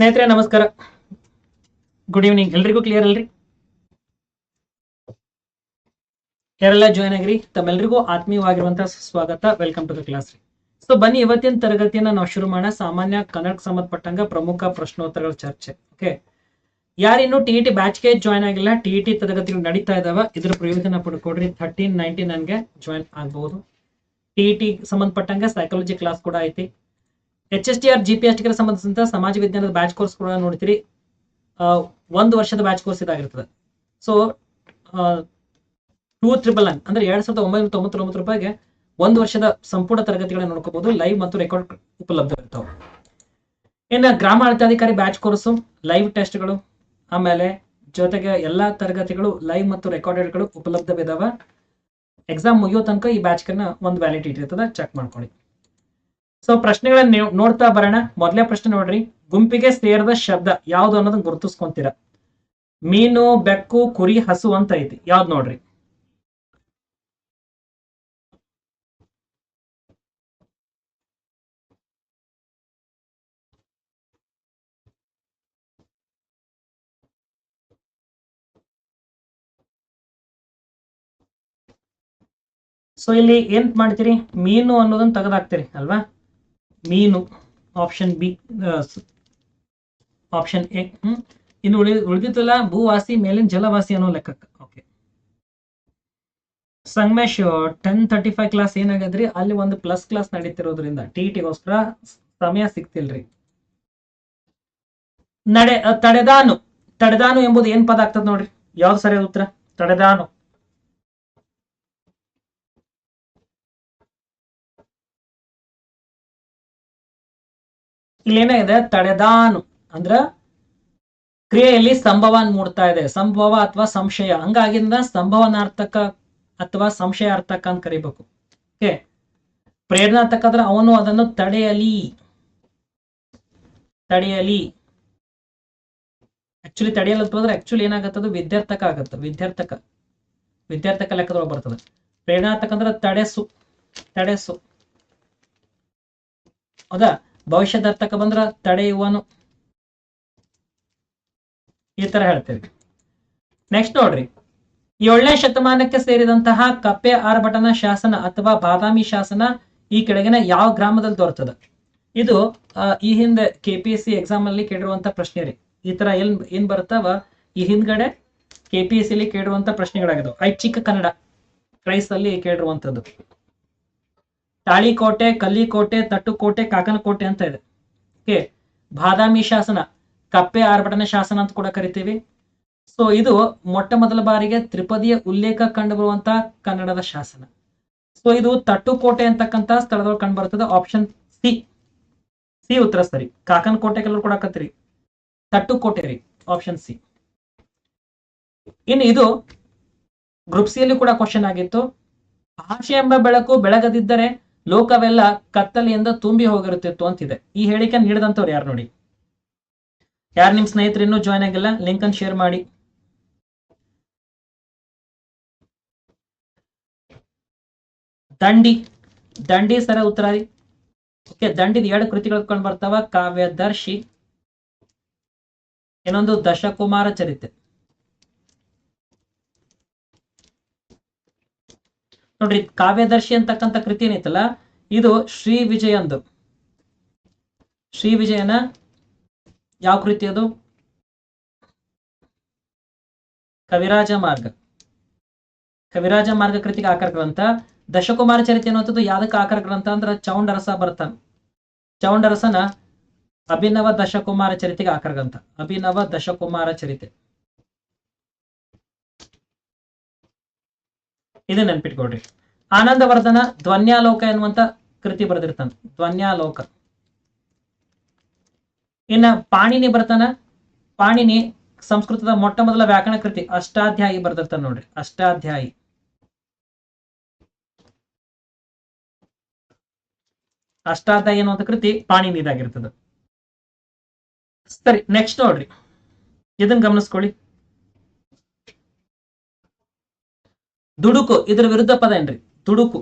ಸ್ನೇಹಿತರೆ, ನಮಸ್ಕಾರ. Good evening ಎಲ್ರಿಗೂ ಕ್ಲಿಯರ್ ಅಲ್ರಿ? ಯಾರೆಲ್ಲ ಜಾಯ್ನ್ ಆಗಿರಿ. ತಮ್ಮೆಲ್ರಿಗೂ ಆತ್ಮೀಯವಾಗಿರುವಂತಹ ಸ್ವಾಗತ. ವೆಲ್ಕಮ್ ಟು ದ ಕ್ಲಾಸ್ ರೀ. ಸೊ ಬನ್ನಿ, ಇವತ್ತಿನ ತರಗತಿಯನ್ನ ನಾವು ಶುರು ಮಾಡೋಣ. ಸಾಮಾನ್ಯ ಕನ್ನಡ ಸಂಬಂಧಪಟ್ಟಂಗ ಪ್ರಮುಖ ಪ್ರಶ್ನೋತ್ತರಗಳ ಚರ್ಚೆ. ಓಕೆ ಯಾರಿನ್ನು ಟಿ ಟಿ ಬ್ಯಾಚ್ಗೆ ಜಾಯ್ನ್ ಆಗಿಲ್ಲ. ಟಿ ಟಿ ತರಗತಿಗಳು ನಡೀತಾ ಇದಾವ. ಇದ್ರ ಪ್ರಯೋಜನ ಪಡ್ಕೊಡ್ರಿ. ಥರ್ಟೀನ್ ನೈನ್ಟೀನ್ ನನ್ಗೆ ಜಾಯ್ನ್ ಆಗ್ಬಹುದು ಟಿ ಟಿ ಸಂಬಂಧಪಟ್ಟಂಗೆ ಸೈಕಾಲಜಿ ಕ್ಲಾಸ್ ಕೂಡ ಐತಿ. H S T R G P S ಟಿಗೆ ಸಂಬಂಧಿಸಿದಂತ ಸಮಾಜ ವಿಜ್ಞಾನದ ಬ್ಯಾಚ್ ಕೋರ್ಸ್ ಕೂಡ ನೋಡ್ತೀರಿ. ಒಂದು ವರ್ಷದ ಬ್ಯಾಚ್ ಕೋರ್ಸ್ ಇದಾಗಿರ್ತದೆ. ಸೊ ಟೂ ತ್ರಿಬಲ್ ನೈನ್ ಅಂದ್ರೆ ಎರಡ್ ಸಾವಿರದ ಒಂಬೈನೂರ ತೊಂಬತ್ತೊಂಬತ್ತು ರೂಪಾಯಿಗೆ ಒಂದು ವರ್ಷದ ಸಂಪೂರ್ಣ ತರಗತಿಗಳನ್ನ ನೋಡ್ಕೋಬಹುದು ಲೈವ್ ಮತ್ತು ರೆಕಾರ್ಡ್ ಉಪಲಬ್ಧ ಇರ್ತಾವೆ. ಇನ್ನು ಗ್ರಾಮ ಆಡಳಿತಾಧಿಕಾರಿ ಬ್ಯಾಚ್ ಕೋರ್ಸು ಲೈವ್ ಟೆಸ್ಟ್ಗಳು ಆಮೇಲೆ ಜೊತೆಗೆ ಎಲ್ಲಾ ತರಗತಿಗಳು ಲೈವ್ ಮತ್ತು ರೆಕಾರ್ಡೆಡ್ಗಳು ಉಪಲಬ್ಧವಿದಾವ. ಎಕ್ಸಾಮ್ ಮುಗಿಯೋ ತನಕ ಈ ಬ್ಯಾಚ್ಗಳನ್ನ ಒಂದು ವ್ಯಾಲಿಡಿಟಿ ಇರ್ತದೆ ಚೆಕ್ ಮಾಡ್ಕೊಳ್ಳಿ. ಸೊ ಪ್ರಶ್ನೆಗಳನ್ನ ನೀವು ನೋಡ್ತಾ ಬರೋಣ. ಮೊದಲೇ ಪ್ರಶ್ನೆ ನೋಡ್ರಿ. ಗುಂಪಿಗೆ ಸೇರಿದ ಶಬ್ದ ಯಾವ್ದು ಅನ್ನೋದನ್ನ ಗುರುತಿಸ್ಕೊಂತೀರ. ಮೀನು, ಬೆಕ್ಕು, ಕುರಿ, ಹಸು ಅಂತ ಐತಿ. ಯಾವ್ದು ನೋಡ್ರಿ? ಸೊ ಇಲ್ಲಿ ಏನ್ ಮಾಡ್ತೀರಿ? ಮೀನು ಅನ್ನೋದನ್ನ ತೆಗೆದಾಕ್ತೀರಿ, ಅಲ್ವಾ? ಮೀನು ಆಪ್ಷನ್ ಬಿ ಆಪ್ಷನ್ ಎ ಇನ್ನು ಉಳಿ ಉಳಿದಿತ್ತಲ್ಲ ಭೂವಾಸಿ, ಮೇಲಿನ ಜಲವಾಸಿ ಅನ್ನೋ ಲೆಕ್ಕಕ್ಕೆ. Okay Sangamesh ten thirty five class ಏನಾಗದ್ರಿ ಅಲ್ಲಿ ಒಂದು ಪ್ಲಸ್ ಕ್ಲಾಸ್ ನಡೀತಿರೋದ್ರಿಂದ ಟಿ ಟಿಗೋಸ್ಕರ ಸಮಯ ಸಿಕ್ತಿಲ್ರಿ ನಡೆ, ತಡೆದಾನು. ತಡೆದಾನು ಎಂಬುದು ಏನ್ ಪದ ಆಗ್ತದ ನೋಡ್ರಿ? ಯಾವ್ದು ಸರಿಯಾದ ಉತ್ತರ? ತಡೆದಾನು. ಇಲ್ಲೇನಾಗಿದೆ ತಡೆದಾನು. ಅಂದ್ರ ಕ್ರಿಯೆಯಲ್ಲಿ ಸಂಭವ ಮೂಡ್ತಾ ಇದೆ. ಸಂಭವ ಅಥವಾ ಸಂಶಯ. ಹಂಗಾಗಿಂದ ಸಂಭವನಾರ್ಥಕ ಅಥವಾ ಸಂಶಯಾರ್ಥಕ ಅಂತ ಕರಿಬೇಕು. ಓಕೆ? ಪ್ರೇರಣಾರ್ಥಕ ಅಂದ್ರೆ ಅವನು ಅದನ್ನು ತಡೆಯಲಿ. ತಡೆಯಲಿ. ಆಕ್ಚುಲಿ ತಡೆಯಲ್ಲ ಅಂತಂದ್ರೆ ಆಕ್ಚುಲಿ ಏನಾಗತ್ತದು ವಿದ್ಯಾರ್ಥಕ ಆಗತ್ತೆ. ವಿದ್ಯಾರ್ಥಕ. ವಿದ್ಯಾರ್ಥಕ ಲೆಕ್ಕದೊಳಗೆ ಬರ್ತದೆ. ಪ್ರೇರಣಾರ್ಥಕ ಅಂದ್ರೆ ತಡೆಸು. ತಡೆಸು. ಹೌದಾ? ಭವಿಷ್ಯದರ್ಥಕ ಬಂದ್ರ ತಡೆಯುವನು ಈ ತರ ಹೇಳ್ತೇವೆ. ನೆಕ್ಸ್ಟ್ ನೋಡ್ರಿ. ಏಳನೇ ಶತಮಾನಕ್ಕೆ ಸೇರಿದಂತಹ ಕಪ್ಪೆ ಆರ್ಭಟನ ಶಾಸನ ಅಥವಾ ಬಾದಾಮಿ ಶಾಸನ ಈ ಕೆಳಗಿನ ಯಾವ ಗ್ರಾಮದಲ್ಲಿ ದೊರೆತದ ಇದು ಈ ಹಿಂದೆ K P S C exam ಅಲ್ಲಿ ಕೇಳಿರುವಂತ ಪ್ರಶ್ನೆ ರೀ. ಈ ತರ ಎಲ್ ಏನ್ ಬರ್ತಾವ ಈ ಹಿಂದ್ಗಡೆ ಕೆ ಪಿ ಎಸ್ ಸಿ ಕೇಳಿರುವಂತ ಐಚ್ಛಿಕ ಕನ್ನಡ. ಕ್ರೈಸ್ ಅಲ್ಲಿ ಕೇಳಿರುವಂತದ್ದು. ತಾಳಿಕೋಟೆ, ಕಲ್ಲಿಕೋಟೆ, ತಟ್ಟುಕೋಟೆ, ಕಾಕನಕೋಟೆ ಅಂತ ಇದೆ. ಓಕೆ? ಬಾದಾಮಿ ಶಾಸನ, ಕಪ್ಪೆ ಆರ್ಭಟನ ಶಾಸನ ಅಂತ ಕೂಡ ಕರಿತೀವಿ. ಸೊ ಇದು ಮೊಟ್ಟ ಮೊದಲ ಬಾರಿಗೆ ತ್ರಿಪದಿಯ ಉಲ್ಲೇಖ ಕಂಡು ಬರುವಂತ ಕನ್ನಡದ ಶಾಸನ. ಸೊ ಇದು ತಟ್ಟುಕೋಟೆ ಅಂತಕ್ಕಂತ ಸ್ಥಳದಲ್ಲಿ ಕಂಡು ಬರ್ತದೆ ಆಪ್ಷನ್ ಸಿ ಸಿ ಉತ್ತರ ಸರಿ. ಕಾಕನಕೋಟೆ ಕೆಲವರು ಕೂಡ ಕತ್ತರಿ. ತಟ್ಟುಕೋಟೆ ರೀ. ಆಪ್ಷನ್ ಸಿ ಇನ್ನು ಇದು ಗ್ರೂಪ್ ಸಿಯಲ್ಲಿ ಕೂಡ ಕ್ವಶನ್ ಆಗಿತ್ತು. ಭಾಷೆ ಎಂಬ ಬೆಳಕು ಬೆಳಗದಿದ್ದರೆ ಲೋಕವೆಲ್ಲ ಕತ್ತಲೆಯಿಂದ ತುಂಬಿ ಹೋಗಿರುತ್ತಿತ್ತು ಅಂತಿದೆ. ಈ ಹೇಳಿಕೆ ನೀಡಿದಂಥವ್ರು ಯಾರು ನೋಡಿ? ಯಾರು ನಿಮ್ ಸ್ನೇಹಿತರು ಇನ್ನೂ ಜಾಯ್ನ್ ಆಗಿಲ್ಲ? ಲಿಂಕ್ ಅನ್ನು ಶೇರ್ ಮಾಡಿ. ದಂಡಿ ದಂಡಿ ಸರ ಉತ್ತರಾರಿ ಓಕೆ, ದಂಡಿದ ಎರಡು ಕೃತಿಗಳು ಕಂಡು ಬರ್ತಾವ. ಕಾವ್ಯದರ್ಶಿ ಇನ್ನೊಂದು ದಶಕುಮಾರ ಚರಿತೆ ನೋಡ್ರಿ, ಕಾವ್ಯದರ್ಶಿ ಅಂತಕ್ಕಂಥ ಕೃತಿ ಏನೈತಲ್ಲ, ಇದು ಶ್ರೀ ವಿಜಯಂದು. ಶ್ರೀ ವಿಜಯನ ಯಾವ ಕೃತಿ ಅದು? ಕವಿರಾಜ ಮಾರ್ಗ. ಕವಿರಾಜ ಮಾರ್ಗ ಕೃತಿಗೆ ಆಕರ ಗ್ರಂಥ ದಶಕುಮಾರ ಚರಿತೆ ಅನ್ನುವಂಥದ್ದು ಯಾವ್ದಕ್ಕೆ ಆಕರ ಗ್ರಂಥ ಅಂದ್ರೆ ಚೌಂಡರಸ ಬರ್ತಾನೆ ಚೌಂಡರಸನ ಅಭಿನವ ದಶಕುಮಾರ ಚರಿತೆಗೆ ಆಕರ ಗ್ರಂಥ ಅಭಿನವ ದಶಕುಮಾರ ಚರಿತೆ ಇದು ನೆನ್ಪಿಟ್ಕೊಡ್ರಿ ಆನಂದವರ್ಧನ ಧ್ವನ್ಯಾಲೋಕ ಎನ್ನುವಂತ ಕೃತಿ ಬರೆದಿರ್ತಾನ. ಧ್ವನ್ಯಾಲೋಕ. ಇನ್ನ ಪಾಣಿನಿ ಬರ್ತಾನ, ಪಾಣಿನಿ ಸಂಸ್ಕೃತದ ಮೊಟ್ಟ ಮೊದಲ ವ್ಯಾಕರಣ ಕೃತಿ ಅಷ್ಟಾಧ್ಯಾಯಿ ಬರ್ದಿರ್ತಾನ ನೋಡ್ರಿ. ಅಷ್ಟಾಧ್ಯಾಯಿ. ಅಷ್ಟಾಧ್ಯಾಯಿ ಅನ್ನುವಂತ ಕೃತಿ ಪಾಣಿನಿದಾಗಿರ್ತದ. ಸರಿ ನೆಕ್ಸ್ಟ್ ನೋಡ್ರಿ. ಇದನ್ನ ಗಮನಿಸ್ಕೊಳ್ಳಿ. ದುಡುಕು, ಇದರ ವಿರುದ್ಧ ಪದ ಏನ್ರಿ? ದುಡುಕು.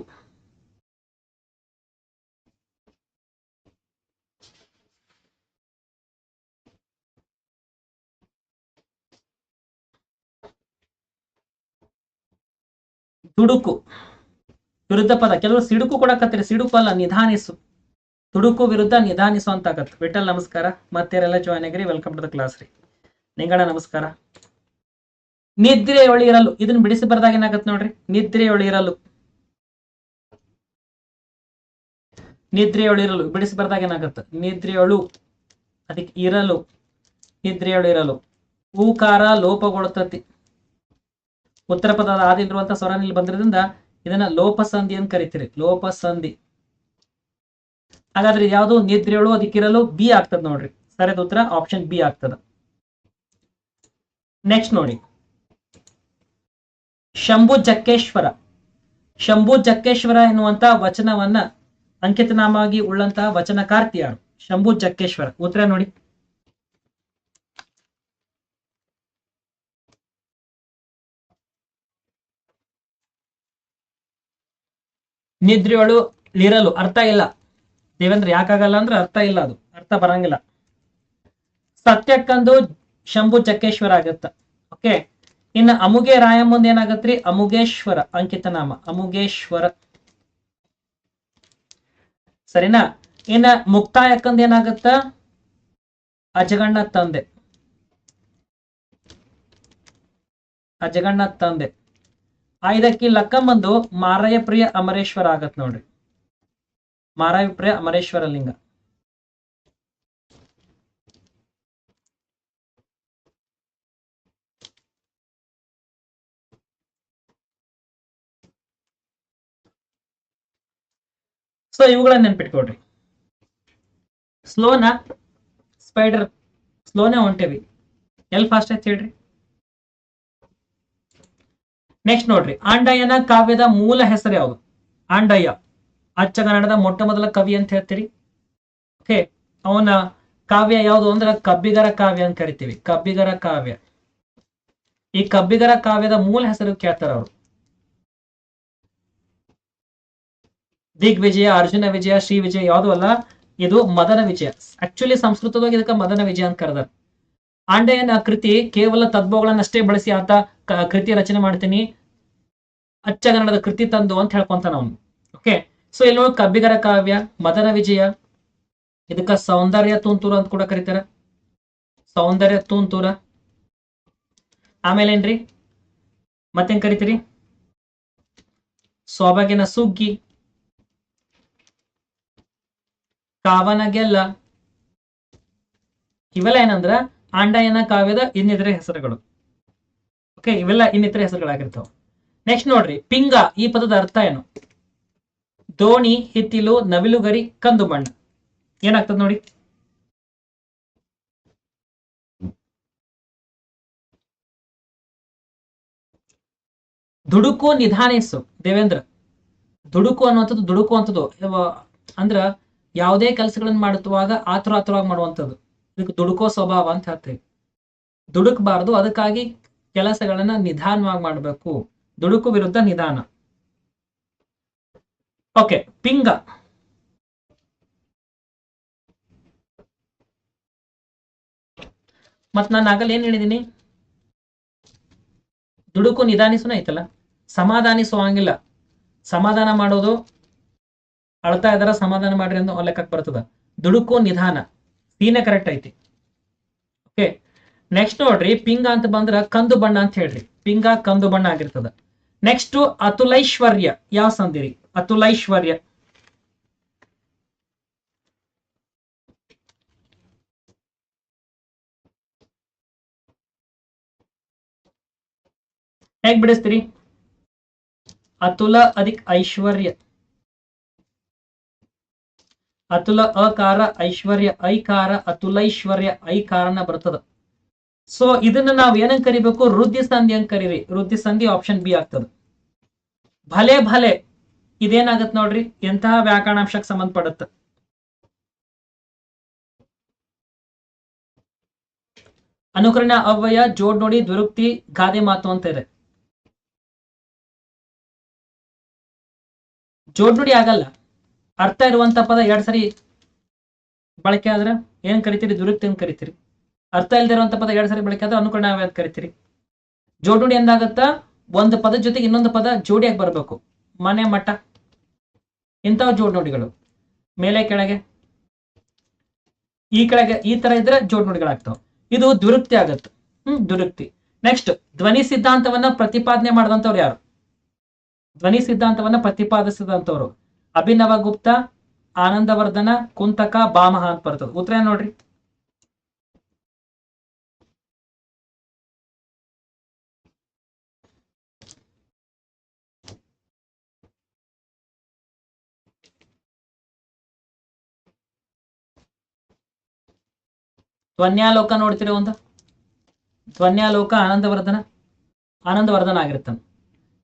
ದುಡುಕು. ವಿರುದ್ಧ ಪದ. ಕೆಲವರು ಸಿಡುಕು ಕೊಡಕತ್ತೀರಿ. ಸಿಡುಕು ಅಲ್ಲ, ನಿಧಾನಿಸು. ದುಡುಕು ವಿರುದ್ಧ ನಿಧಾನಿಸು ಅಂತ ಆಗತ್ತೆ. ವಿಠಲ್, ನಮಸ್ಕಾರ. ಮತ್ತೆ ಜಾಯ್ನ್ ಆಗಿರಿ. ವೆಲ್ಕಮ್ ಟು ದ ಕ್ಲಾಸ್ ರೀ. ನಿಂಗಣ ನಮಸ್ಕಾರ. ನಿದ್ರೆಯೊಳಿರಲು ಇದನ್ನ ಬಿಡಿಸಿ ಬರ್ದಾಗ ಏನಾಗತ್ತೆ ನೋಡ್ರಿ? ನಿದ್ರೆಯೊಳಿರಲು ನಿದ್ರೆಯೊಳಿರಲು ಬಿಡಿಸಿ ಬರ್ದಾಗ ಏನಾಗತ್ತೆ ನಿದ್ರೆಯೊಳು ಅದಕ್ಕೆ ಇರಲು ನಿದ್ರೆಯೊಳಿರಲು ಊಕಾರ ಲೋಪಗೊಳ್ತತಿ. ಉತ್ತರ ಪದದ ಆದಿರುವಂತಹ ಸ್ವರ ಇಲ್ಲಿ ಬಂದಿರೋದ್ರಿಂದ ಇದನ್ನ ಲೋಪಸಂಧಿ ಅಂತ ಕರಿತೀರಿ. ಲೋಪಸಂಧಿ. ಹಾಗಾದ್ರೆ ಯಾವುದು? ನಿದ್ರೆಯೊಳು ಅದಕ್ಕಿರಲು ಬಿ ಆಗ್ತದ ನೋಡ್ರಿ. ಸರಿಯಾದ ಉತ್ತರ? ಆಪ್ಷನ್ ಬಿ ಆಗ್ತದ. ನೆಕ್ಸ್ಟ್ ನೋಡಿ. ಶಂಭು ಜಕ್ಕೇಶ್ವರ. ಶಂಭು ಜಕ್ಕೇಶ್ವರ ಎನ್ನುವಂತಹ ವಚನವನ್ನ ಅಂಕಿತನಾಮವಾಗಿ ಉಳ್ಳಂತಹ ವಚನಕಾರ್ತಿ ಶಂಭು ಜಕ್ಕೇಶ್ವರ. ಉತ್ತರ ನೋಡಿ. ನಿದ್ರೆಯೊಳು ಲಿರಲು. ಅರ್ಥ ಇಲ್ಲ. ದೇವೇಂದ್ರ, ಯಾಕಾಗಲ್ಲ ಅಂದ್ರೆ ಅರ್ಥ ಇಲ್ಲ ಅದು. ಅರ್ಥ ಬರಂಗಿಲ್ಲ. ಸತ್ಯಕ್ಕಂದು ಶಂಭು ಚಕ್ಕೇಶ್ವರ ಆಗತ್ತ. ಓಕೆ ಇನ್ನು ಅಮುಗೆ ರಾಯ ಮುಂದೆ ಏನಾಗತ್ರಿ? ಅಮುಗೇಶ್ವರ ಅಂಕಿತ ನಾಮ ಅಮುಗೇಶ್ವರ. ಸರಿನಾ? ಇನ್ನ ಮುಕ್ತಾಯಕ್ಕಂದ ಏನಾಗತ್ತ? ಅಜಗಣ್ಣ ತಂದೆ. ಅಜಗಣ್ಣ ತಂದೆ. ಐದಕ್ಕಿ ಲಕ್ಕಂಬಂದು ಮಾರಯ್ಯ ಪ್ರಿಯ ಅಮರೇಶ್ವರ ಆಗತ್ ನೋಡ್ರಿ. ಮಾರಾಯ ಪ್ರಿಯ ಅಮರೇಶ್ವರ ಲಿಂಗ. ಸೊ ಇವುಗಳನ್ನ ನೆನ್ಪಿಟ್ಕೊಡ್ರಿ ಸ್ಲೋನ ಸ್ಪೈಡರ್ ಸ್ಲೋನೇ ಹೊಂಟೇವಿ. ಎಲ್ಲಿ ಫಾಸ್ಟ್ ಆಯ್ತು ಹೇಳ್ರಿ? ನೆಕ್ಸ್ಟ್ ನೋಡ್ರಿ. ಆಂಡಯ್ಯನ ಕಾವ್ಯದ ಮೂಲ ಹೆಸರು ಯಾವುದು? ಆಂಡಯ್ಯ. ಅಚ್ಚ ಕನ್ನಡದ ಮೊಟ್ಟ ಮೊದಲ ಕವಿ ಅಂತ ಹೇಳ್ತೀರಿ? ಓಕೆ ಅವನ ಕಾವ್ಯ ಯಾವುದು ಅಂದ್ರೆ ಕಬ್ಬಿಗರ ಕಾವ್ಯ ಅಂತ ಕರಿತೀವಿ. ಕಬ್ಬಿಗರ ಕಾವ್ಯ. ಈ ಕಬ್ಬಿಗರ ಕಾವ್ಯದ ಮೂಲ ಹೆಸರು ಕೇಳ್ತಾರ ಅವರು. ದಿಗ್ವಿಜಯ ಅರ್ಜುನ ವಿಜಯ, ಶ್ರೀ ವಿಜಯ ಯಾವುದು ಅಲ್ಲ? ಇದು ಮದನ ವಿಜಯ. ಆಕ್ಚುಲಿ ಸಂಸ್ಕೃತವಾಗಿ ಇದಕ್ಕೆ ಮದನ ವಿಜಯ ಅಂತ ಕರೆದಾರ. ಆಂಡೆಯನ ಕೃತಿ ಕೇವಲ ತದ್ಭವಗಳನ್ನಷ್ಟೇ ಬಳಸಿ ಆತ ಕೃತಿ ರಚನೆ ಮಾಡ್ತೀನಿ. ಅಚ್ಚಗನ್ನಡದ ಕೃತಿ ತಂದು ಅಂತ ಹೇಳ್ಕೊಂತಾನ ಅವನು. ಓಕೆ ಸೊ ಇಲ್ಲಿ ನೋಡಿ, ಕಬ್ಬಿಗರ ಕಾವ್ಯ, ಮದನ ವಿಜಯ. ಇದಕ್ಕ ಸೌಂದರ್ಯ ತೂಂತೂರ ಅಂತ ಕೂಡ ಕರೀತಾರ. ಸೌಂದರ್ಯ ತುಂತುರ. ಆಮೇಲೆ ಏನ್ರಿ ಮತ್ತೇನ್ ಕರಿತೀರಿ? ಸೊಬಗಿನ ಸುಗ್ಗಿ. ಕಾವನ ಗೆಲ್ಲ. ಇವೆಲ್ಲ ಏನಂದ್ರ ಆಂಡಯನ ಕಾವ್ಯದ ಇನ್ನಿತರೆ ಹೆಸರುಗಳು. ಓಕೆ ಇವೆಲ್ಲ ಇನ್ನಿತರೆ ಹೆಸರುಗಳಾಗಿರ್ತಾವ. ನೆಕ್ಸ್ಟ್ ನೋಡ್ರಿ, ಪಿಂಗ ಈ ಪದದ ಅರ್ಥ ಏನು? ದೋಣಿ, ಹಿತ್ತಿಲು, ನವಿಲುಗರಿ, ಕಂದು ಬಣ್ಣ. ಏನಾಗ್ತದ ನೋಡಿ? ದುಡುಕು ನಿಧಾನಿಸು ದೇವೇಂದ್ರ, ದುಡುಕು ಅನ್ನುವಂಥದ್ದು, ದುಡುಕು ಅಂತದ್ದು ಅಂದ್ರ ಯಾವುದೇ ಕೆಲಸಗಳನ್ನ ಮಾಡುತ್ತುವಾಗ ಆತುರ ಆತುರವಾಗಿ ಮಾಡುವಂಥದ್ದು. ಇದಕ್ಕೆ ದುಡುಕೋ ಸ್ವಭಾವ ಅಂತ ಹೇಳ್ತೇವೆ. ದುಡುಕಬಾರದು, ಅದಕ್ಕಾಗಿ ಕೆಲಸಗಳನ್ನ ನಿಧಾನವಾಗಿ ಮಾಡಬೇಕು. ದುಡುಕು ವಿರುದ್ಧ ನಿಧಾನ. ಓಕೆ, ಪಿಂಗ. ಮತ್ ನಾನು ಆಗಲ್ಲ ಏನ್ ಹೇಳಿದೀನಿ? ದುಡುಕು ನಿಧಾನಿಸುನ ಐತಲ್ಲ? ಸಮಾಧಾನಿಸುವಂಗಿಲ್ಲ. ಸಮಾಧಾನ ಮಾಡೋದು ಅಳ್ತಾ ಇದಾರ, ಸಮಾಧಾನ ಮಾಡ್ರಿ ಅಂತ ಲೆಕ್ಕಕ್ಕೆ ಬರ್ತದ. ದುಡುಕು ನಿಧಾನ. ಸೀನೆ ಕರೆಕ್ಟ್ ಐತಿ. ಓಕೆ ನೆಕ್ಸ್ಟ್ ನೋಡ್ರಿ, ಪಿಂಗ ಅಂತ ಬಂದ್ರ ಕಂದು ಬಣ್ಣ ಅಂತ ಹೇಳ್ರಿ. ಪಿಂಗ ಕಂದು ಬಣ್ಣ ಆಗಿರ್ತದ. ನೆಕ್ಸ್ಟ್ ಅತುಲೈಶ್ವರ್ಯ. ಯಾವ ಸಂದಿರಿ? ಅತುಲೈಶ್ವರ್ಯ. ಹೇಗ್ ಬಿಡಿಸ್ತೀರಿ? ಅತುಲ ಅದಿಕ್ ಐಶ್ವರ್ಯ. ಅತುಲ ಅಕಾರ ಐಶ್ವರ್ಯ ಐಕಾರ ಅತುಲೈಶ್ವರ್ಯ ಐಕಾರನ ಬರ್ತದ. ಸೊ ಇದನ್ನ ನಾವ್ ಏನಂಗ್ ಕರಿಬೇಕು? ವೃದ್ಧಿ ಸಂಧಿ ಅಂತ ಕರೀರಿ. ವೃದ್ಧಿ ಸಂಧಿ ಆಪ್ಷನ್ ಬಿ ಆಗ್ತದ. ಭಲೆ ಭಲೆ. ಇದೇನಾಗತ್ ನೋಡ್ರಿ? ಎಂತಹ ವ್ಯಾಕರಣಾಂಶಕ್ಕೆ ಸಂಬಂಧಪಡುತ್ತ? ಅನುಕರಣ, ಅವ್ಯಯ, ಜೋಡ್ ನೋಡಿ, ದ್ವಿರುಕ್ತಿ, ಗಾದೆ ಮಾತು ಅಂತ ಇದೆ. ಜೋಡ್ ನೋಡಿ ಆಗಲ್ಲ. ಅರ್ಥ ಇರುವಂತ ಪದ ಎರಡ್ ಸರಿ ಬಳಕೆ ಆದ್ರೆ ಏನ್ ಕರಿತೀರಿ? ದುರುಕ್ತಿ ಅಂತ ಕರಿತೀರಿ. ಅರ್ಥ ಇಲ್ದಿರುವಂತ ಪದ ಎರಡ್ ಸರಿ ಬಳಕೆ ಆದ್ರೆ ಅನುಕರಣ ಅಂತ ಕರಿತೀರಿ. ಜೋಡುಣಿ ಎಂದಾಗತ್ತ ಒಂದು ಪದ ಜೊತೆಗೆ ಇನ್ನೊಂದು ಪದ ಜೋಡಿಯಾಗಿ ಬರಬೇಕು. ಮನೆ, ಮಠ ಇಂತಹ ಜೋಡ್ ನುಡಿಗಳು ಮೇಲೆ, ಕೆಳಗೆ. ಈ ಕೆಳಗೆ ಈ ತರ ಇದ್ರೆ ಜೋಡ್ ನುಡಿಗಳಾಗ್ತಾವ ಇದು ದುರುಕ್ತಿ ಆಗತ್ತೆ. ಹ್ಮ್, ದುರುಕ್ತಿ. ನೆಕ್ಸ್ಟ್ ಧ್ವನಿ ಸಿದ್ಧಾಂತವನ್ನ ಪ್ರತಿಪಾದನೆ ಮಾಡಿದಂಥವ್ರು ಯಾರು? ಧ್ವನಿ ಸಿದ್ಧಾಂತವನ್ನ ಪ್ರತಿಪಾದಿಸಿದಂಥವ್ರು. ಅಭಿನವ ಗುಪ್ತ, ಆನಂದವರ್ಧನ, ಕುಂತಕ, ಬಾಮಹ ಅಂತ ಬರ್ತದೆ. ಉತ್ತರ ಏನ್ ನೋಡ್ರಿ? ಧ್ವನ್ಯಾಲೋಕ ನೋಡ್ತಿರೋ ಒಂದು. ಧ್ವನ್ಯಾಲೋಕ ಆನಂದವರ್ಧನ ಆನಂದವರ್ಧನ ಆಗಿರ್ತಾನೆ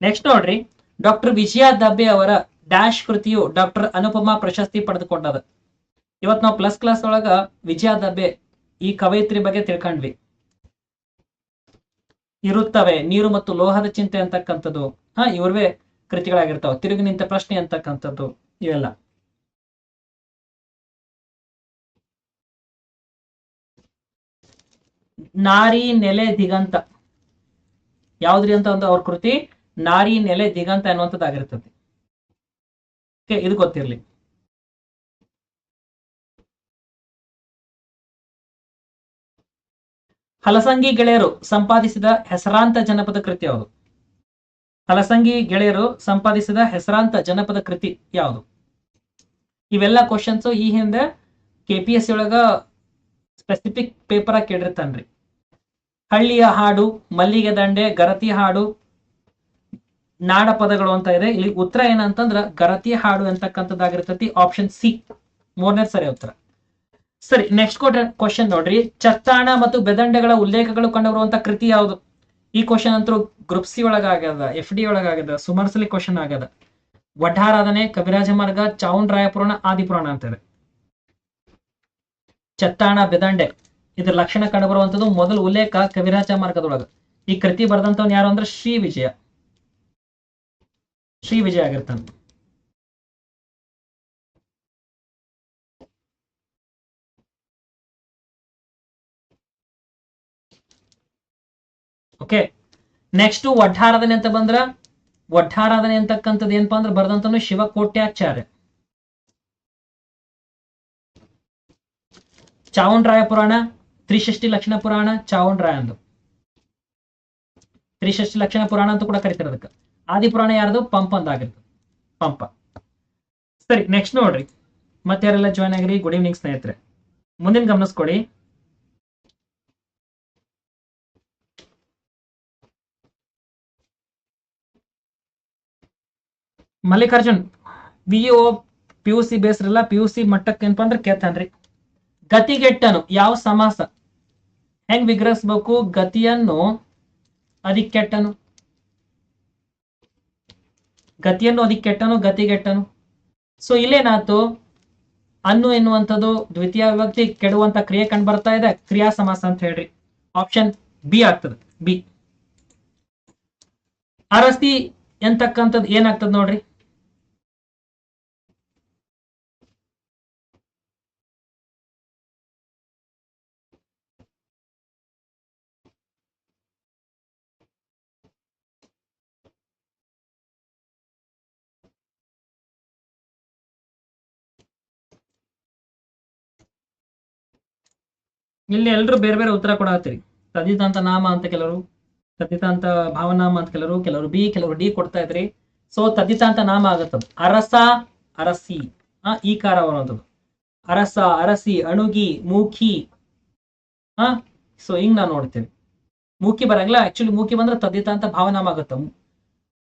ನೆಕ್ಸ್ಟ್ ನೋಡ್ರಿ ಡಾಕ್ಟರ್ ವಿಜಯ ದಬ್ಬೆ ಅವರ ಡ್ಯಾಶ್ ಕೃತಿಯು ಡಾಕ್ಟರ್ ಅನುಪಮಾ ಪ್ರಶಸ್ತಿ ಪಡೆದುಕೊಂಡದ ಇವತ್ ನಾವು ಪ್ಲಸ್ ಕ್ಲಾಸ್ ಒಳಗ ವಿಜಯ ದಬ್ಬೆ ಈ ಕವಯಿತ್ರಿ ಬಗ್ಗೆ ತಿಳ್ಕೊಂಡ್ವಿ. ಇರುತ್ತವೆ ನೀರು ಮತ್ತು ಲೋಹದ ಚಿಂತೆ ಅಂತಕ್ಕಂಥದ್ದು. ಹಾ, ಇವ್ರವೇ ಕೃತಿಗಳಾಗಿರ್ತಾವ. ತಿರುಗಿ ನಿಂತ ಪ್ರಶ್ನೆ ಅಂತಕ್ಕಂಥದ್ದು ಇವೆಲ್ಲ. ನಾರಿ ನೆಲೆ ದಿಗಂತ. ಯಾವ್ದ್ರಿ ಅಂತ ಒಂದು ಅವ್ರ ಕೃತಿ? ನಾರಿ ನೆಲೆ ದಿಗಂತ ಅನ್ನುವಂಥದ್ದಾಗಿರ್ತದೆ ಇದು ಗೊತ್ತಿರ್ಲಿ. ಹಲಸಂಗಿ ಗೆಳೆಯರು ಸಂಪಾದಿಸಿದ ಹೆಸರಾಂತ ಜನಪದ ಕೃತಿ ಯಾವುದು? ಹಲಸಂಗಿ ಗೆಳೆಯರು ಸಂಪಾದಿಸಿದ ಹೆಸರಾಂತ ಜನಪದ ಕೃತಿ ಯಾವುದು? ಇವೆಲ್ಲ ಕ್ವಶನ್ಸ್ ಈ ಹಿಂದೆ ಕೆ ಪಿ ಎಸ್ ಒಳಗ ಸ್ಪೆಸಿಫಿಕ್ ಪೇಪರ್ ಕೇಳಿರ್ತಾನ್ರಿ. ಹಳ್ಳಿಯ ಹಾಡು, ಮಲ್ಲಿಗೆ ದಂಡೆ, ಗರತಿ ಹಾಡು ನಾಡ ಪದಗಳು ಅಂತ ಇದೆ. ಇಲ್ಲಿ ಉತ್ತರ ಏನಂತಂದ್ರ ಗರತಿ ಹಾಡು ಅಂತಕ್ಕಂಥದ್ದಾಗಿರ್ತತಿ ಆಪ್ಷನ್ ಸಿ ಮೂರನೇ ಸರಿ ಉತ್ತರ. ಸರಿ ನೆಕ್ಸ್ಟ್ ಕ್ವಶನ್ ನೋಡ್ರಿ. ಚತ್ತಾಣ ಮತ್ತು ಬೆದಂಡೆಗಳ ಉಲ್ಲೇಖಗಳು ಕಂಡುಬರುವಂತ ಕೃತಿ ಯಾವುದು? ಈ ಕ್ವಶನ್ ಅಂತೂ ಗ್ರೂಪ್ ಸಿ ಒಳಗಾಗ್ಯದ ಎಫ್ ಡಿ ಒಳಗಾಗ್ಯದ ಸುಮಾರ್ಸಲಿ ಕ್ವಶನ್ ಆಗ್ಯದ. ವಡ್ಡಾರಾಧನೆ ಕವಿರಾಜ ಮಾರ್ಗ ಚೌನ್ ರಾಯಪುರಾಣ, ಆದಿಪುರಾಣ ಅಂತ ಇದೆ. ಚತ್ತಾಣ ಬೆದಂಡೆ, ಇದ್ರ ಲಕ್ಷಣ ಕಂಡುಬರುವಂತದ್ದು ಮೊದಲು ಉಲ್ಲೇಖ ಕವಿರಾಜ ಮಾರ್ಗದೊಳಗ. ಈ ಕೃತಿ ಬರೆದಂತವ್ನು ಯಾರು ಅಂದ್ರೆ ಶ್ರೀ ವಿಜಯ. ಶ್ರೀ ವಿಜಯ ಆಗಿರ್ತಾನೆ ಓಕೆ ನೆಕ್ಸ್ಟ್ ವಡ್ಡಾರಾಧನೆ ಅಂತ ಬಂದ್ರ ವಡ್ಡಾರಾಧನೆ ಅಂತಕ್ಕಂಥದ್ದು ಏನಪ್ಪಾ ಅಂದ್ರೆ ಬರ್ದಂತನು ಶಿವಕೋಟ್ಯಾಚಾರ್ಯ. ಚಾವುಂಡ್ರಾಯ ಪುರಾಣ ತ್ರಿಷಷ್ಟಿ ಲಕ್ಷಣ ಪುರಾಣ ಚಾವುಂಡ್ರಾಯ ಅಂದು ತ್ರಿಷಷ್ಟಿ ಲಕ್ಷಣ ಪುರಾಣ ಅಂತ ಕೂಡ ಕರಿತಾರೆ ಅದಕ್ಕೆ. ಆದಿ ಪುರಾಣ ಯಾರ್ದು? ಪಂಪ ಅಂದಾಗಿರ್ತದೆ. ಪಂಪ. ಸರಿ ನೆಕ್ಸ್ಟ್ ನೋಡ್ರಿ. ಮತ್ತೆ ಯಾರೆಲ್ಲ ಜಾಯ್ನ್ ಆಗಿರಿ. ಗುಡ್ ಈವ್ನಿಂಗ್ ಸ್ನೇಹಿತರೆ. ಮುಂದಿನ ಗಮನಿಸ್ಕೊಡಿ. Mallikarjun V O P U C ಬೇಸ್ರಲ್ಲ P U C ಮಟ್ಟಕ್ಕೆ ಏನಪ್ಪಾ ಅಂದ್ರೆ ಕೇಳ್ತಾನ್ರಿ ಗತಿಗೆಟ್ಟನು, ಯಾವ ಸಮಾಸ? ಹೆಂಗ್ ವಿಗ್ರಹಿಸ್ಬೇಕು ಗತಿಯನ್ನು? ಅದಿಕ್ಕೆಟ್ಟನು. ಗತಿಯನ್ನು ಅದಿಕ್ಕೆಟ್ಟನು ಗತಿಗೆಟ್ಟನು ಸೊ ಇಲ್ಲೇನಾಯ್ತು? ಅನ್ನು ಎನ್ನುವಂಥದ್ದು ದ್ವಿತೀಯ ವಿಭಕ್ತಿ ಕೆಡುವಂತ ಕ್ರಿಯೆ ಕಂಡು ಬರ್ತಾ ಇದೆ. ಕ್ರಿಯಾ ಸಮಾಸ ಅಂತ ಹೇಳ್ರಿ. ಆಪ್ಷನ್ ಬಿ ಆಗ್ತದೆ. ಬಿ ಅರಸ್ತಿ ಎಂತಕ್ಕಂಥದ್ದು ಏನಾಗ್ತದೆ ನೋಡ್ರಿ? ಇಲ್ಲಿ ಎಲ್ಲರೂ ಬೇರೆ ಬೇರೆ ಉತ್ತರ ಕೊಡತ್ತೀರಿ ತದಿತಾಂತ ನಾಮ ಅಂತ ಕೆಲವರು ತದಿತಾಂತ ಭಾವನಾಮ ಅಂತ ಕೆಲವರು ಕೆಲವರು ಬಿ, ಕೆಲವರು ಡಿ ಕೊಡ್ತಾ ಇದ್ರಿ. ಸೊ ತದಿತಾಂತ ನಾಮ ಆಗತ್ತದ. ಅರಸ, ಅರಸಿ. ಆ, ಈ ಕಾರ ಅರಸ, ಅರಸಿ, ಅಣುಗಿ ಮೂಖಿ ಹಾ ಸೊ ಹಿಂಗ್ ನಾವು ನೋಡ್ತೇವೆ ಮೂಕಿ ಬರಂಗಿಲ್ಲ ಆಕ್ಚುಲಿ ಮೂಕಿ ಬಂದ್ರೆ ತದಿತಾಂತ ಭಾವನಾಮ ಆಗತ್ತ.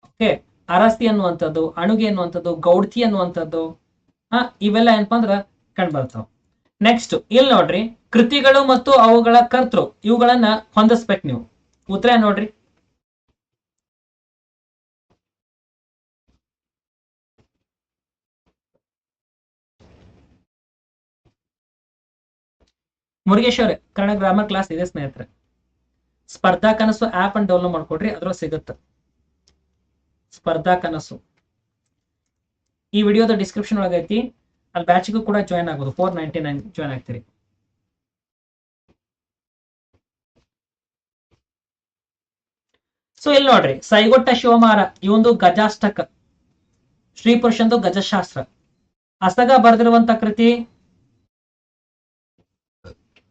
ಓಕೆ, ಅರಸಿ ಅನ್ನುವಂಥದ್ದು, ಅಣುಗಿ ಅನ್ನುವಂಥದ್ದು, ಗೌಡ್ತಿ ಅನ್ನುವಂಥದ್ದು ಹಾ ಇವೆಲ್ಲ ಏನಪ್ಪಾ ಅಂದ್ರ ಕಂಡು ಬರ್ತಾವ. ನೆಕ್ಸ್ಟ್ ಇಲ್ಲಿ ನೋಡ್ರಿ. ಕೃತಿಗಳು ಮತ್ತು ಅವುಗಳ ಕರ್ತೃ. ಇವುಗಳನ್ನ ಹೊಂದಿಸ್ಬೇಕು ನೀವು. ಉತ್ತರ ನೋಡ್ರಿ. ಮುರುಗೇಶ್ವರ ಕನ್ನಡ ಗ್ರಾಮರ್ ಕ್ಲಾಸ್ ಇದೆ ಸ್ನೇಹಿತರೆ. ಸ್ಪರ್ಧಾ ಕನಸು ಆಪ್ ಅನ್ನು ಡೌನ್ಲೋಡ್ ಮಾಡ್ಕೊಡ್ರಿ ಅದ್ರ ಸಿಗುತ್ತೆ. ಸ್ಪರ್ಧಾ ಕನಸು. ಈ ವಿಡಿಯೋದ ಡಿಸ್ಕ್ರಿಪ್ಷನ್ ಒಳಗೈತಿ. ಅಲ್ಲಿ ಬ್ಯಾಚ್ಗೂ ಕೂಡ ಜಾಯ್ನ್ ಆಗೋದು. ಫೋರ್ ನೈಂಟಿ ನೈನ್ ಜಾಯ್ನ್ ಆಗ್ತೀರಿ. ಸೊ ಇಲ್ಲಿ ನೋಡ್ರಿ. ಸೈಗೊಟ್ಟ ಶಿವಮಾರ ಒಂದು ಗಜಾಷ್ಟಕ. ಶ್ರೀ ಪುರುಷಂದು ಗಜಶಾಸ್ತ್ರ. ಹಸ್ತಗ ಬರೆದಿರುವಂತ ಕೃತಿ.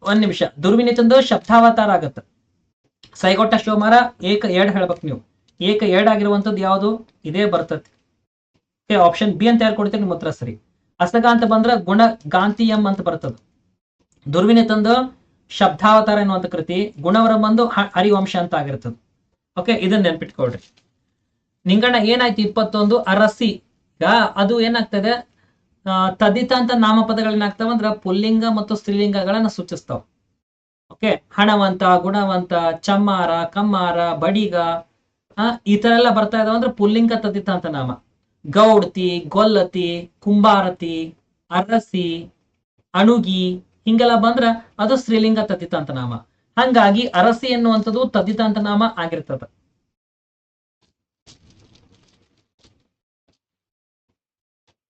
ಒಂದ್ ನಿಮಿಷ. ದುರ್ವಿನಿತಂದು ಶಬ್ದಾವತಾರ ಆಗತ್ತ. ಸೈಗೊಟ್ಟ ಶಿವಮಾರ, ಏಕ ಎರಡ್ ಹೇಳ್ಬೇಕು ನೀವು. ಏಕ ಎರಡ್ ಆಗಿರುವಂತದ್ದು ಯಾವುದು? ಇದೇ ಬರ್ತತಿ ಆಪ್ಷನ್ ಬಿ ಅಂತ ಯಾರು ನಿಮ್ಮ ಉತ್ತರ ಸರಿ. ಹಸ್ತಗ ಅಂತ ಬಂದ್ರ ಗುಣ ಗಾಂತಿಯಂ ಅಂತ ಬರ್ತದ. ದುರ್ವಿನಿತಂದು ಶಬ್ದಾವತಾರ ಎನ್ನುವಂತ ಕೃತಿ ಗುಣವರ ಬಂದು ಹರಿವಂಶ ಅಂತ ಆಗಿರ್ತದ. ಓಕೆ ಇದನ್ನ ನೆನ್ಪಿಟ್ಕೊಳ್ರಿ. ನಿಂಗಣ್ಣ ಏನಾಯ್ತು ಇಪ್ಪತ್ತೊಂದು? ಅರಸಿ. ಈಗ ಅದು ಏನಾಗ್ತದೆ? ತದಿತ ಅಂತ ನಾಮಪದಗಳೇನಾಗ್ತಾವ ಅಂದ್ರ ಪುಲ್ಲಿಂಗ ಮತ್ತು ಸ್ತ್ರೀಲಿಂಗಗಳನ್ನ ಸೂಚಿಸ್ತಾವ. ಓಕೆ ಹಣವಂತ ಗುಣವಂತ ಚಮ್ಮಾರ ಕಮ್ಮಾರ ಬಡಿಗ ಆ, ಈ ತರ ಎಲ್ಲ ಬರ್ತಾ ಇದಾವ ಅಂದ್ರೆ ಪುಲ್ಲಿಂಗ ತದಿತ ಅಂತ ನಾಮ. ಗೌಡ್ತಿ, ಗೊಲ್ಲತಿ, ಕುಂಬಾರತಿ, ಅರಸಿ, ಅಣುಗಿ ಹಿಂಗೆಲ್ಲ ಬಂದ್ರ ಅದು ಸ್ತ್ರೀಲಿಂಗ ತದ್ದಿತ ಅಂತ ನಾಮ ಹಂಗಾಗಿ ಅರಸಿ ಎನ್ನುವಂಥದ್ದು ತದ್ದಿತ ಅಂತ ನಾಮ ಆಗಿರ್ತದ.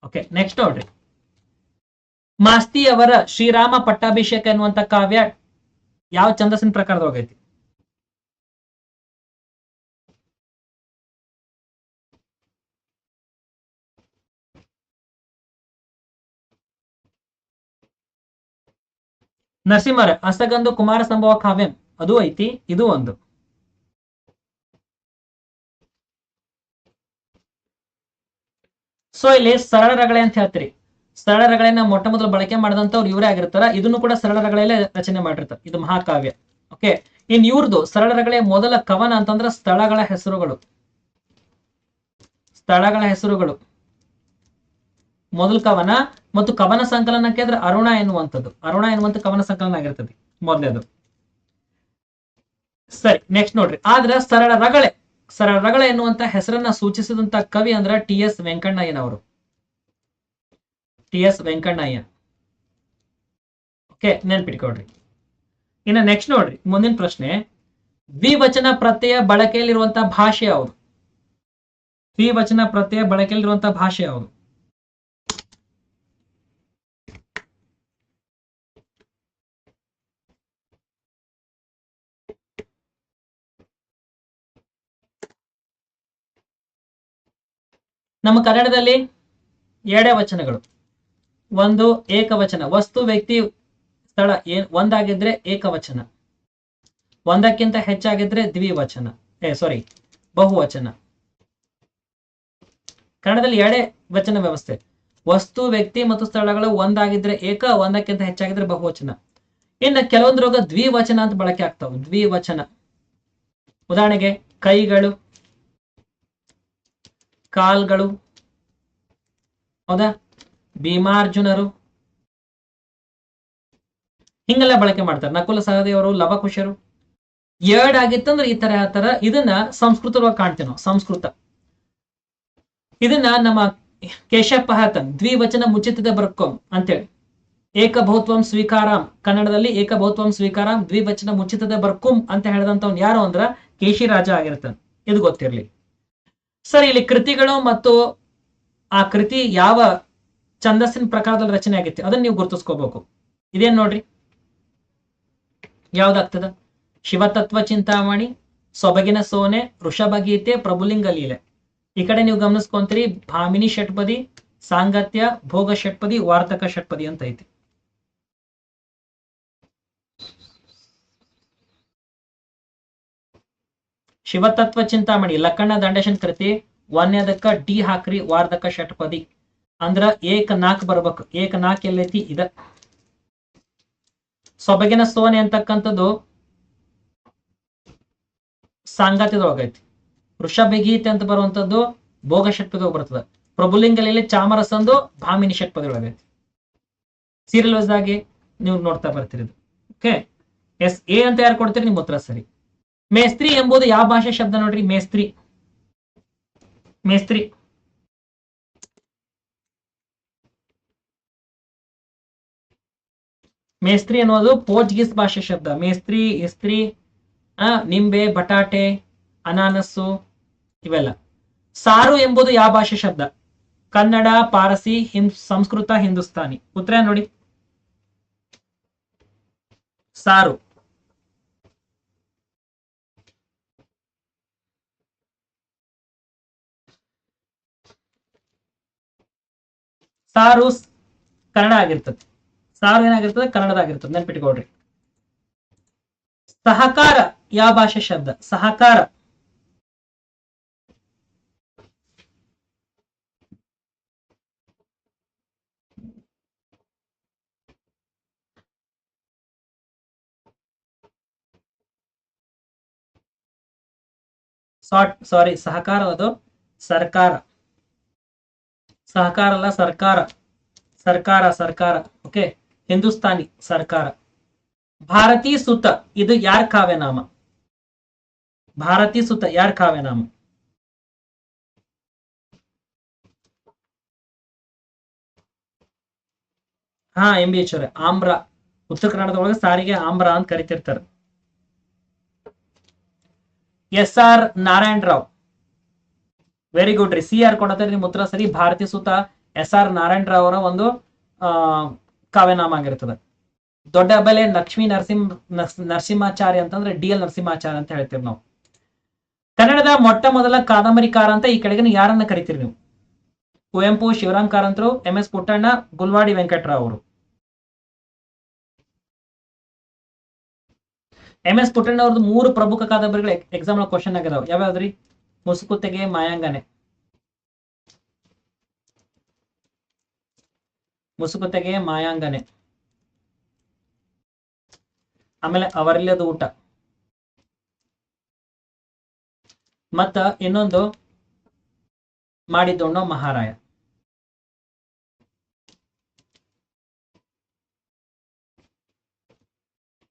ಓಕೆ ನೆಕ್ಸ್ಟ್ ನೋಡ್ರಿ. ಮಾಸ್ತಿ ಅವರ ಶ್ರೀರಾಮ ಪಟ್ಟಾಭಿಷೇಕ ಎನ್ನುವಂತ ಕಾವ್ಯ ಯಾವ ಛಂದಸ್ಸಿನ ಪ್ರಕಾರದೊಳಗೈತಿ? ನರಸಿಂಹರ ಅಸಗಂಧ ಕುಮಾರ ಸಂಭವ ಕಾವ್ಯಂ. ಅದು ಐತಿ, ಇದು ಒಂದು. ಸೊ ಇಲ್ಲಿ ಸರಳ ರಗಳೆ ಅಂತ ಹೇಳ್ತೀರಿ. ಸರಳ ರಗಳೆನ ಮೊಟ್ಟ ಮೊದಲು ಬಳಕೆ ಮಾಡಿದಂತವ್ರು ಇವರೇ ಆಗಿರ್ತಾರ. ಇದನ್ನು ಕೂಡ ಸರಳ ರಗಳೆಯಲ್ಲೇ ರಚನೆ ಮಾಡಿರ್ತಾರೆ. ಇದು ಮಹಾಕಾವ್ಯ. ಓಕೆ, ಇನ್ ಇವ್ರದ್ದು ಸರಳ ರಗಳೆ ಮೊದಲ ಕವನ ಅಂತಂದ್ರ ಸ್ಥಳಗಳ ಹೆಸರುಗಳು. ಸ್ಥಳಗಳ ಹೆಸರುಗಳು. ಮೊದಲ ಕವನ ಮತ್ತು ಕವನ ಸಂಕಲನಕ್ಕೆ ಅಂದ್ರೆ ಅರುಣ ಎನ್ನುವಂಥದ್ದು. ಅರುಣ ಎನ್ನುವಂತ ಕವನ ಸಂಕಲನ ಆಗಿರ್ತದೆ ಮೊದಲೇದು ಸರಿ ನೆಕ್ಸ್ಟ್ ನೋಡ್ರಿ. ಆದ್ರೆ ಸರಳ ರಗಳೆ. ಸರಳ ರಗಳೆ ಎನ್ನುವಂತ ಹೆಸರನ್ನ ಸೂಚಿಸಿದಂತ ಕವಿ ಅಂದ್ರ T S ವೆಂಕಣ್ಣಯ್ಯನವರು. T S Venkannaiah. Okay ನೆನ್ಪಿಟ್ಕೊಡ್ರಿ ಇನ್ನ ನೆಕ್ಸ್ಟ್ ನೋಡ್ರಿ, ಮುಂದಿನ ಪ್ರಶ್ನೆ. ದ್ವಿವಚನ ಪ್ರತ್ಯಯ ಬಳಕೆಯಲ್ಲಿರುವಂತ ಭಾಷೆ ಯಾವುದು? ದ್ವಿವಚನ ಪ್ರತ್ಯಯ ಬಳಕೆಯಲ್ಲಿರುವಂತ ಭಾಷೆ ಯಾವುದು? ನಮ್ಮ ಕನ್ನಡದಲ್ಲಿ ಎರಡೇ ವಚನಗಳು. ಒಂದು ಏಕವಚನ. ವಸ್ತು, ವ್ಯಕ್ತಿ, ಸ್ಥಳ ಏನ್ ಒಂದಾಗಿದ್ರೆ ಏಕವಚನ. ಒಂದಕ್ಕಿಂತ ಹೆಚ್ಚಾಗಿದ್ರೆ ದ್ವಿವಚನ. ಏ ಸಾರಿ ಬಹುವಚನ. ಕನ್ನಡದಲ್ಲಿ ಎರಡೇ ವಚನ ವ್ಯವಸ್ಥೆ. ವಸ್ತು, ವ್ಯಕ್ತಿ ಮತ್ತು ಸ್ಥಳಗಳು ಒಂದಾಗಿದ್ರೆ ಏಕ, ಒಂದಕ್ಕಿಂತ ಹೆಚ್ಚಾಗಿದ್ರೆ ಬಹುವಚನ. ಇನ್ನು ಕೆಲವೊಂದ್ರಾಗ ದ್ವಿವಚನ ಅಂತ ಬಳಕೆ ಆಗ್ತಾವ. ದ್ವಿವಚನ. ಉದಾಹರಣೆಗೆ ಕೈಗಳು ಕಾಲ್ಗಳು. ಹೌದಾ? ಭೀಮಾರ್ಜುನರು. ಹಿಂಗೆಲ್ಲ ಬಳಕೆ ಮಾಡ್ತಾರೆ. ನಕುಲ ಸಹದೇವರು, ಲವಕುಶರು. ಎರಡ್ ಆಗಿತ್ತಂದ್ರೆ ಈ ತರ ತರ. ಇದನ್ನ ಸಂಸ್ಕೃತವಾಗಿ ಕಾಣ್ತೇವೆ ನಾವು, ಸಂಸ್ಕೃತ. ಇದನ್ನ ನಮ್ಮ ಕೇಶಪ್ಪ ಹಾತನ್ ದ್ವಿವಚನ ಮುಚಿತದ ಬರ್ಕೋಂ ಅಂತೇಳಿ. ಏಕಭೌತ್ವಂ ಸ್ವೀಕಾರಂ. ಕನ್ನಡದಲ್ಲಿ ಏಕಭೌತ್ವಂ ಸ್ವೀಕಾರಾಂ, ದ್ವಿವಚನ ಮುಚಿತದ ಬರ್ಕುಂ ಅಂತ ಹೇಳಿದಂತವ್ನು ಯಾರು ಅಂದ್ರ ಕೇಶಿ ರಾಜ ಆಗಿರ್ತಾನೆ. ಇದು ಗೊತ್ತಿರ್ಲಿ. ಸರ್, ಇಲ್ಲಿ ಕೃತಿಗಳು ಮತ್ತು ಆ ಕೃತಿ ಯಾವ ಛಂದಸ್ಸಿನ ಪ್ರಕಾರದಲ್ಲಿ ರಚನೆ ಆಗಿತ್ತು, ಅದನ್ನ ನೀವು ಗುರುತಿಸ್ಕೋಬೇಕು. ಇದೇನ್ ನೋಡ್ರಿ? ಯಾವ್ದಾಗ್ತದ? ಶಿವತತ್ವ ಚಿಂತಾಮಣಿ, ಸೊಬಗಿನ ಸೋನೆ ವೃಷಭಗೀತೆ ಪ್ರಭುಲಿಂಗ ಲೀಲೆ. ಈ ಕಡೆ ನೀವು ಗಮನಿಸ್ಕೊಂತೀರಿ, ಭಾಮಿನಿ ಷಟ್ಪದಿ, ಸಾಂಗತ್ಯ, ಭೋಗ ಷಟ್ಪದಿ ವಾರ್ತಕ ಷಟ್ಪದಿ ಅಂತ ಐತಿ. ಶಿವತತ್ವ ಚಿಂತಾಮಣಿ, ಲಕ್ಕಣ್ಣ ದಂಡೇಶನ್ ಕೃತಿ ಒಂದನೇದಕ್ಕ ಡಿ ಹಾಕ್ರಿ, ವಾರ್ಧಕ ಷಟ್ಪದಿ ಅಂದ್ರ ಏಕ ನಾಕ್ ಬರ್ಬೇಕು, ಏಕ ನಾಕ್ ಎಲ್ಲೈತಿ ಇದ. ಸೊಬಗಿನ ಸೋನೆ ಅಂತಕ್ಕಂಥದ್ದು ಸಾಂಗತ್ಯದೊಳಗೈತಿ ವೃಷಭಗೀತೆ ಅಂತ ಬರುವಂತದ್ದು ಭೋಗ ಷಟ್ಪದಿ ಬರ್ತದ. ಪ್ರಭುಲಿಂಗಲಲ್ಲಿ ಚಾಮರಸಂದು ಭಾಮಿನಿ ಷಟ್ಪದಿ ಒಳಗೈತಿ ಸೀರಿಯಲ್ ಆಗಿ ನೀವು ನೋಡ್ತಾ ಬರ್ತೀರಿ ಓಕೆ ಎಸ್ ಎ ಅಂತ ಯಾರು ಕೊಡ್ತೀರಿ? ನಿಮ್ಮ ಉತ್ತರ ಸರಿ. ಮೇಸ್ತ್ರಿ ಎಂಬುದು ಯಾವ ಭಾಷೆ ಶಬ್ದ ನೋಡ್ರಿ? ಮೇಸ್ತ್ರಿ. ಮೇಸ್ತ್ರಿ. ಮೇಸ್ತ್ರಿ ಅನ್ನೋದು ಪೋರ್ಚುಗೀಸ್ ಭಾಷೆ ಶಬ್ದ. ಮೇಸ್ತ್ರಿ, ಇಸ್ತ್ರಿ, ಆ, ನಿಂಬೆ, ಬಟಾಟೆ, ಅನಾನಸ್ಸು ಇವೆಲ್ಲ. ಸಾರು ಎಂಬುದು ಯಾವ ಭಾಷೆ ಶಬ್ದ? ಕನ್ನಡ, ಪಾರಸಿ, ಹಿಂ, ಸಂಸ್ಕೃತ, ಹಿಂದೂಸ್ತಾನಿ. ಉತ್ತರ ನೋಡಿ. ಸಾರು. ಸಾರು ಕನ್ನಡ ಆಗಿರ್ತದೆ. ಸಾರು ಏನಾಗಿರ್ತದೆ? ಕನ್ನಡದಾಗಿರ್ತದೆ. ನೆನ್ಪಿಟ್ಕೊಳ್ರಿ. ಸಹಕಾರ ಯಾವ ಭಾಷೆ ಶಬ್ದ? ಸಹಕಾರ. ಸಾರಿ, ಸಹಕಾರ ಅದು ಸರ್ಕಾರ. ಸಹಕಾರ ಅಲ್ಲ, ಸರ್ಕಾರ. ಸರ್ಕಾರ ಸರ್ಕಾರ. ಓಕೆ ಹಿಂದೂಸ್ತಾನಿ ಸರ್ಕಾರ. ಭಾರತೀ ಸುತ, ಇದು ಯಾರ ಕಾವ್ಯನಾಮ? ಭಾರತೀ ಸುತ, ಯಾರ ಕಾವ್ಯನಾಮ? ಹಾ, ಎಂ. ಬಿ. ಎಚ್ರೆ ಅವರೇ. ಆಮ್ರ. ಉತ್ತರ ಕನ್ನಡದೊಳಗೆ ಸಾರಿಗೆ ಆಮ್ರ ಅಂತ ಕರಿತಿರ್ತಾರೆ. S. R. Narayan Rao very good ರೀ. ಸಿ ಆರ್ ಕೊಡತ್ತೀರಿ ನಿಮ್ ಉತ್ತರ ಸರಿ. ಭಾರತಿ ಸುತ ಎಸ್ ಆರ್ ನಾರಾಯಣ ರಾವ್ ಅವರ ಒಂದು, ಆ, ಕಾವ್ಯನಾಮ ಆಗಿರ್ತದೆ. ದೊಡ್ಡ ಬೆಲೆ ಲಕ್ಷ್ಮೀ ನರಸಿಂಹ, ನರ್ಸ್- ನರಸಿಂಹಾಚಾರ್ಯ ಅಂತಂದ್ರೆ ಡಿ ಎಲ್ ನರಸಿಂಹಾಚಾರ್ಯ ಅಂತ ಹೇಳ್ತೀವಿ ನಾವು. ಕನ್ನಡದ ಮೊಟ್ಟ ಮೊದಲ ಕಾದಂಬರಿಕಾರ ಅಂತ ಈ ಕೆಳಗಿನ ಯಾರನ್ನ ಕರಿತೀರಿ ನೀವು? ಕುವೆಂಪು, ಶಿವರಾಮ್ ಕಾರಂತರು ಎಂ ಎಸ್ ಪುಟ್ಟಣ್ಣ, ಗುಲ್ವಾಡಿ ವೆಂಕಟರಾವ್ ಅವರು ಎಂ ಎಸ್ ಪುಟ್ಟಣ್ಣ ಅವ್ರದ್ದು ಮೂರು ಪ್ರಮುಖ ಕಾದಂಬರಿಗಳು ಎಕ್ಸಾಮ್ ಕ್ವಶನ್ ಆಗಿದಾವೆ ಯಾವ್ಯಾವ್ದ್ರಿ? ಮುಸುಕುತೆಗೆ ಮಾಯಾಂಗನೆ. ಮುಸುಕುತೆಗೆ ಮಾಯಾಂಗನೆ. ಆಮೇಲೆ ಅವರಿಲ್ಲದ ಊಟ. ಮತ್ತ ಇನ್ನೊಂದು ಮಾಡಿದ್ದೋಣ ಮಹಾರಾಯ.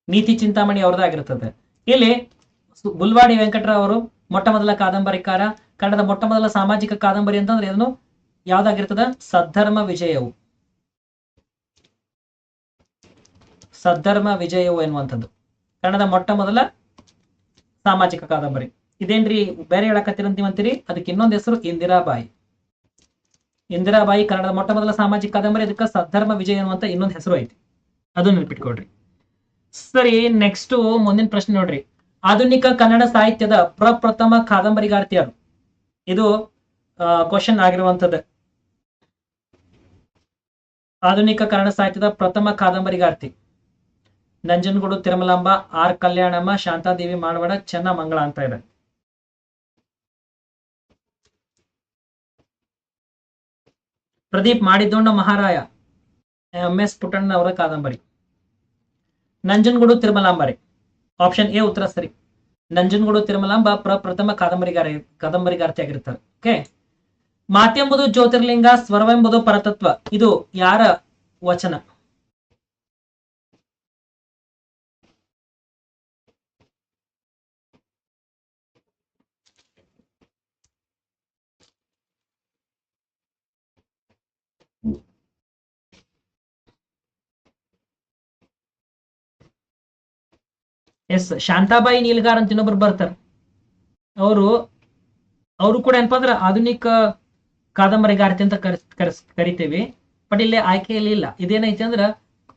ನೀತಿ ಚಿಂತಾಮಣಿ ಅವ್ರದ್ದಾಗಿರ್ತದೆ. ಇಲ್ಲಿ ಬುಲ್ವಾಡಿ ವೆಂಕಟರಾವ್ ಅವರು ಮೊಟ್ಟ ಮೊದಲ ಕಾದಂಬರಿಕಾರ ಕನ್ನಡದ ಮೊಟ್ಟ ಮೊದಲ ಸಾಮಾಜಿಕ ಕಾದಂಬರಿ ಅಂತಂದ್ರೆ ಇದನ್ನು ಯಾವ್ದಾಗಿರ್ತದ? ಸದ್ಧರ್ಮ ವಿಜಯವು. ಸದ್ಧರ್ಮ ವಿಜಯವು ಎನ್ನುವಂಥದ್ದು. ಕನ್ನಡದ ಮೊಟ್ಟ ಮೊದಲ ಸಾಮಾಜಿಕ ಕಾದಂಬರಿ. ಇದೇನ್ರಿ ಬೇರೆ ಹೇಳಕತ್ತಿರಂತೀವಂತೀರಿ ಅದಕ್ಕೆ ಇನ್ನೊಂದು ಹೆಸರು ಇಂದಿರಾಬಾಯಿ. ಇಂದಿರಾಬಾಯಿ ಕನ್ನಡದ ಮೊಟ್ಟ ಮೊದಲ ಸಾಮಾಜಿಕ ಕಾದಂಬರಿ, ಅದಕ್ಕೆ ಸದ್ಧರ್ಮ ವಿಜಯ ಅನ್ನುವಂತ ಇನ್ನೊಂದು ಹೆಸರು ಐತಿ. ಅದನ್ನ ನೆನ್ಪಿಟ್ಕೊಡ್ರಿ ಸರಿ ನೆಕ್ಸ್ಟ್ ಮುಂದಿನ ಪ್ರಶ್ನೆ ನೋಡ್ರಿ. ಆಧುನಿಕ ಕನ್ನಡ ಸಾಹಿತ್ಯದ ಪ್ರಪ್ರಥಮ ಕಾದಂಬರಿಗಾರ್ತಿಯರು ಇದು ಕ್ವಶನ್ ಆಗಿರುವಂತದ್ದು ಆಧುನಿಕ ಕನ್ನಡ ಸಾಹಿತ್ಯದ ಪ್ರಥಮ ಕಾದಂಬರಿಗಾರ್ತಿ ನಂಜನಗೂಡು, ತಿರುಮಲಾಂಬ, ಆರ್ ಕಲ್ಯಾಣಮ್ಮ, ಶಾಂತಾದೇವಿ ಮಾಡವಾಡ ಚೆನ್ನ ಮಂಗಳ ಅಂತ ಇದೆ. ಪ್ರದೀಪ್ ಮಾಡಿದ್ದೋಣ ಮಹಾರಾಯ, ಎಂ ಎಸ್ ಪುಟ್ಟಣ್ಣ ಅವರ ಕಾದಂಬರಿ. ನಂಜನಗೂಡು ತಿರುಮಲಾಂಬರಿ ಆಪ್ಷನ್ ಎ ಉತ್ತರ ಸರಿ. ನಂಜನಗೂಡು, ತಿರುಮಲಾಂಬ ಪ್ರಪ್ರಥಮ ಕಾದಂಬರಿಗಾರ ಕಾದಂಬರಿಗಾರ್ತಿ ಆಗಿರ್ತಾರೆ ಓಕೆ ಮಾತೆಂಬುದು ಜ್ಯೋತಿರ್ಲಿಂಗ, ಸ್ವರವೆಂಬುದು ಪರತತ್ವ. ಇದು ಯಾರ ವಚನ? ಎಸ್, ಶಾಂತಾಬಾಯಿ ನೀಲ್ಗಾರ್ ಅಂತ ಇನ್ನೊಬ್ರು ಬರ್ತಾರೆ. ಅವರು ಅವರು ಕೂಡ ಏನಪ್ಪಾ ಅಂದ್ರೆ ಆಧುನಿಕ ಕಾದಂಬರಿಗಾರ್ತಿ ಅಂತ ಕರೆಸ್ ಕರೆಸ್, ಕರಿತೇವಿ. ಬಟ್ ಇಲ್ಲಿ ಆಯ್ಕೆಯಲ್ಲಿ ಇಲ್ಲ ಇದೇನೈತಿ ಅಂದ್ರ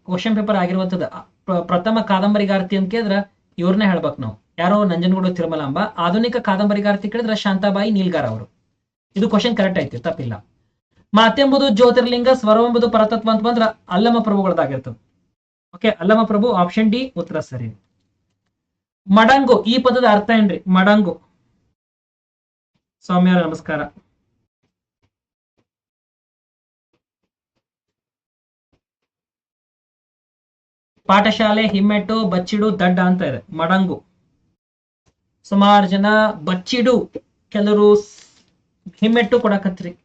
ಕ್ವಶನ್ ಪೇಪರ್ ಆಗಿರುವಂತದ್ದು ಪ್ರ- ಪ್ರಥಮ ಕಾದಂಬರಿಗಾರ್ತಿ ಅಂತ ಕೇಳಿದ್ರ ಇವ್ರನ್ನೇ ಹೇಳ್ಬೇಕು ನಾವು. ಯಾರೋ ನಂಜನಗೂಡು ತಿರುಮಲಾಂಬ ಆಧುನಿಕ ಕಾದಂಬರಿಗಾರ್ತಿ ಕೇಳಿದ್ರ ಶಾಂತಾಬಾಯಿ ನೀಲ್ಗಾರ್ ಅವರು. ಇದು ಕ್ವಶನ್ ಕರೆಕ್ಟ್ ಐತಿ ತಪ್ಪಿಲ್ಲ. ಮಾತೆಂಬುದು ಜ್ಯೋತಿರ್ಲಿಂಗ, ಸ್ವರವೆಂಬುದು ಪರತತ್ವ ಅಂತ ಬಂದ್ರ Allama ಪ್ರಭುಗಳದಾಗಿರ್ತದೆ okay Allama Prabhu option D ಉತ್ತರ ಸರಿ. ಮಡಂಗು, ಈ ಪದದ ಅರ್ಥ ಏನ್ರಿ? ಮಡಂಗು. ಸ್ವಾಮಿಯವರ, ನಮಸ್ಕಾರ. ಪಾಠಶಾಲೆ, ಹಿಮ್ಮೆಟ್ಟು, ಬಚ್ಚಿಡು, ದಡ್ಡ ಅಂತ ಇದೆ. ಮಡಂಗು. ಸುಮಾರು ಜನ ಬಚ್ಚಿಡು ಕೆಲವರು ಹಿಮ್ಮೆಟ್ಟು ಕೊಡಕತ್ರಿ.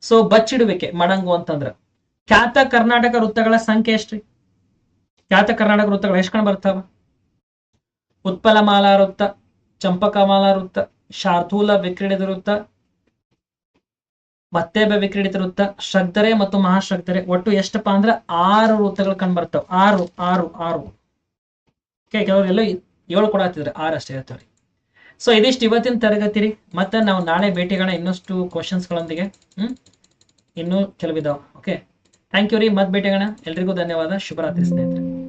ಸೊ ಬಚ್ಚಿಡುವಿಕೆ, ಮಡಂಗು ಅಂತಂದ್ರ. ಖ್ಯಾತ ಕರ್ನಾಟಕ ವೃತ್ತಗಳ ಸಂಖ್ಯೆ ಎಷ್ಟ್ರಿ? ಖ್ಯಾತ ಕರ್ನಾಟಕ ವೃತ್ತಗಳು ಎಷ್ಟ್ ಕಣ ಬರ್ತಾವ? ಉತ್ಪಲಮಾಲಾ ವೃತ್ತ ಚಂಪಕಮಾಲಾ ವೃತ್ತ ಶಾರ್ದೂಲ ವಿಕ್ರೀಡಿತ ವೃತ್ತ ಮತ್ತೇಬ ವಿಕ್ರೀಡಿತ ವೃತ್ತ ಶ್ರಗ್ಧರೆ ಮತ್ತು ಮಹಾಶ್ರಗ್ಧರೆ ಒಟ್ಟು ಎಷ್ಟಪ್ಪ ಅಂದ್ರೆ ಆರು ವೃತ್ತಗಳು ಕಂಡು ಬರ್ತಾವ. ಆರು ಆರು ಆರು. ಓಕೆ ಕೆಲವರೆಲ್ಲ ಏಳು ಕೂಡ ಹತ್ತಿದ್ರೆ ಆರು ಅಷ್ಟೇ ಇರ್ತಾವ್ರಿ ಸೊ ಇದಿಷ್ಟು ಇವತ್ತಿನ ತರಗತಿ ರೀ ಮತ್ತೆ ನಾವು ನಾಳೆ ಭೇಟಿಗಳ ಇನ್ನಷ್ಟು ಕ್ವಶನ್ಸ್ಗಳೊಂದಿಗೆ ಹ್ಮ್? ಇನ್ನೂ ಕೆಲವಿದಾವ. ಓಕೆ ಥ್ಯಾಂಕ್ ಯು ರೀ. ಮತ್ತೆ ಭೇಟಿಗೋಣ ಎಲ್ರಿಗೂ ಧನ್ಯವಾದ. ಶುಭರಾತ್ರಿ ಸ್ನೇಹಿತರೆ.